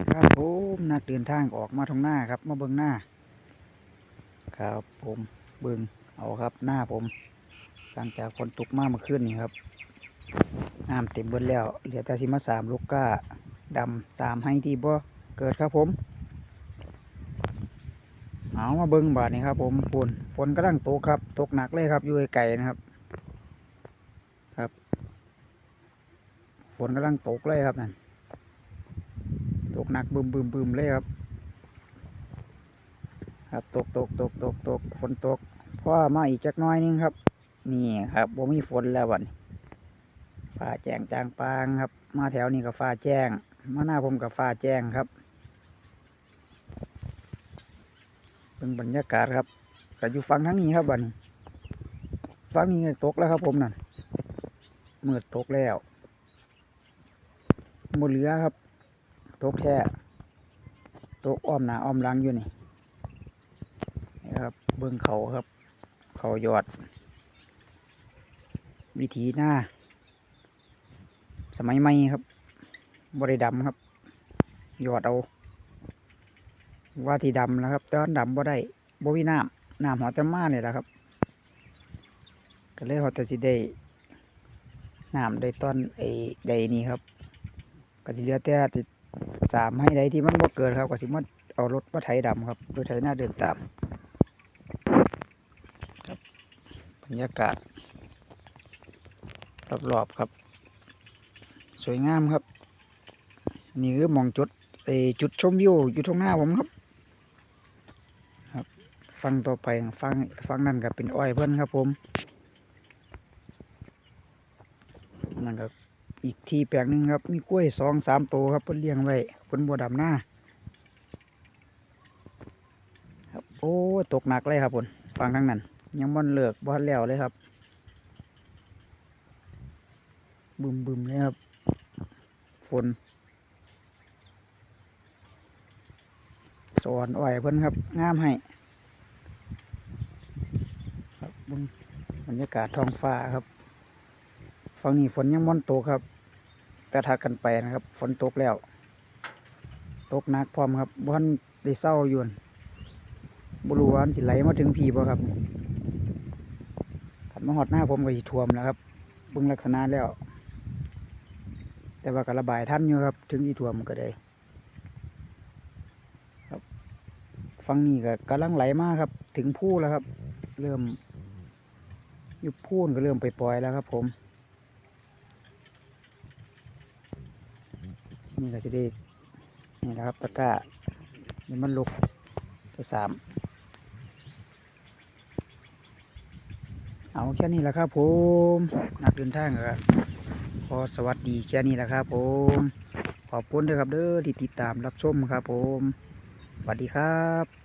ครับผมนักเดินทางออกมาทางหน้าครับ มาเบิ่งหน้า ครับผมเบิ่งเอาครับ หน้าผมหลังจากฝนตกมาเมื่อคืนนี่ครับน้ำเต็มเบิดแล้วเหลือแต่สิมาสามลูกก้าดำสามให้ที่บ่เกิดครับผมเอามาเบิ่งบาดนี้ครับ ผมฝนฝนกำลังตกครับ ตกหนักเลยครับอยู่ไกลนะครับ ครับฝนกำลังตกเลยครับนั่น ตกหนักบึมบึมบึมเลยครับ ครับตกตกตกตกตกฝนตกเพราะว่ามาอีกจักน้อยนึงครับ นี่ครับบ่มีฝนแล้ววันฟ้าแจ้งจางปางครับ มาแถวนี้กับฟ้าแจ้ง มาหน้าผมกับฟ้าแจ้งครับเป็นบรรยากาศครับก็อยู่ฟังทั้งนี้ครับบันฟังนี้ตกแล้วครับ ผมนั่นมืดตกแล้วหมดเหลือครับ ตกแท้ตกอ้อมหนาอ้อมลังอยู่นี่นี่ครับเบื้องเขาครับ เขายอด วิถีหน้า สมัยใหม่ครับบริดำครับ ยอดเอา ว่าที่ดำนะครับต่ว่าดำบ่ได้บ่มีน้ำน้ำหอดแต่มาเนี่ยแหละครับ ก็เลยหอดแต่สิได้น้ำได้ต้นไอ้ใดนี่ครับ ก็สิเหลือแต่ติ สามให้ใดที่มันบ่เกิดครับก็สิมาเอารถมาไถดำครับรถไถหน้าเดินตามครับบรรยากาศรอบๆครับ สวยงามครับ นี่คือมองจุดไอจุดชมวิวอยู่ตรงหน้าผมครับ ครับ ฟังต่อไปฟังฟังนั่นก็เป็นอ้อยเพิ่นครับผมนั่นก็ อีกที่แปลงหนึ่งครับ มีกล้วยสองสามตัวครับเพิ่นเลี้ยงไว้เพิ่นบัวดำหน้าครับโอ้ตกหนักเลยครับผมฟังทั้งนั้น ยังบ่นเลิกบ่ทันแล้วเลยครับ บึมบึมเลยครับฝนสอนอ้อยเพิ่นครับงามให้ครับบรรยากาศท้องฟ้าครับฝั่งนี้ฝนยังม่อนตกครับ แต่ทักกันไปนะครับ ฝนตกแล้ว ตกหนักพร้อมครับบ้านได้เศร้าอยู่นบรูวานสิไหลมาถึงพีบ่ครับถัดมาหอดหน้าผมก็สิท่วมแล้วครับเบิ่งลักษณะแล้ว แต่ว่าก็ระบายทันอยู่ครับ ถึงที่ท่วมก็ได้ ครับฝั่งนี้ก็กำลังไหลมากครับ ถึงพูแล้วครับ เริ่มยู่พูนก็เริ่มไปปล่อยแล้วครับ ผม นี่ก็จะได้นี่นะครับตะกร้านี่มันลุกตัวสามเอาแค่นี้แหละครับผมนักเดินทางครับขอสวัสดีแค่นี้แหละครับผมขอบคุณด้วยครับเด้อที่ติดตามรับชมครับผมสวัสดีครับ